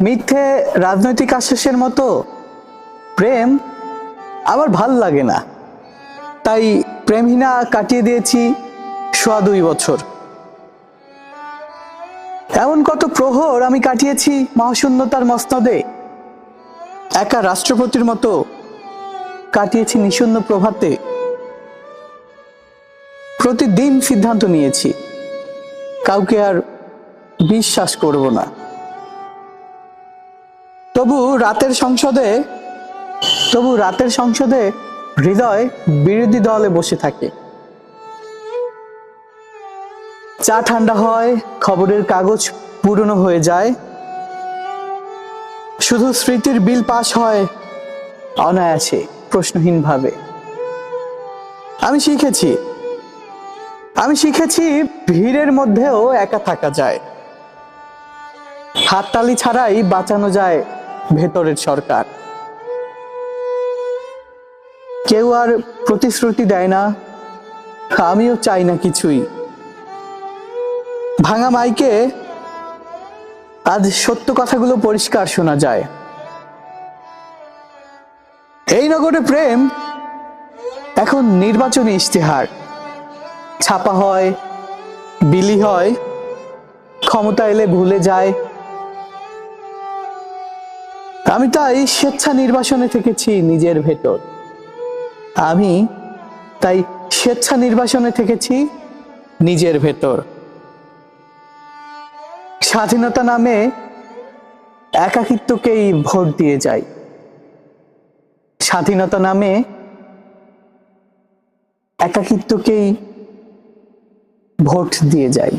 মিথ্যে রাজনৈতিক আশ্বাসের মতো প্রেম আমার ভালো লাগে না। তাই প্রেমহীনা কাটিয়ে দিয়েছি সোয়া দুই বছর। এমন কত প্রহর আমি কাটিয়েছি মহাশূন্যতার মস্তদে একা রাষ্ট্রপতির মতো কাটিয়েছি নিশূন্য প্রভাতে। প্রতিদিন সিদ্ধান্ত নিয়েছি। কাউকে আর বিশ্বাস করব না। তবু রাতের সংসদে, তবু রাতের সংসদে হৃদয় বিরোধী দলে বসে থাকে। চা ঠান্ডা হয়, খবরের কাগজ পুরনো হয়ে যায়। শুধু স্মৃতির বিল পাস হয় অনায়াসে প্রশ্নহীন ভাবে আমি শিখেছি আমি শিখেছি ভিড়ের মধ্যেও একা থাকা যায়। হাততালি ছাড়াই বাঁচানো যায় ভেতরের সরকার। কেউ আর প্রতিশ্রুতি দেয় না, আমিও চাই না কিছুই। ভাঙা মাইকে আজ সত্য কথাগুলো পরিষ্কার শোনা যায়। এই নগরে প্রেম এখন নির্বাচনী ইশতেহার। ছাপা হয়, বিলি হয়, ক্ষমতা এলে ভুলে যায় আমি তাই স্বেচ্ছা নির্বাসনে থেকেছি নিজের ভেতর। আমি তাই স্বেচ্ছা নির্বাসনে থেকেছি নিজের ভেতর। স্বাধীনতা নামে একাকিত্বকেই ভোট দিয়ে যাই। স্বাধীনতা নামে একাকিত্বকেই ভোট দিয়ে যাই।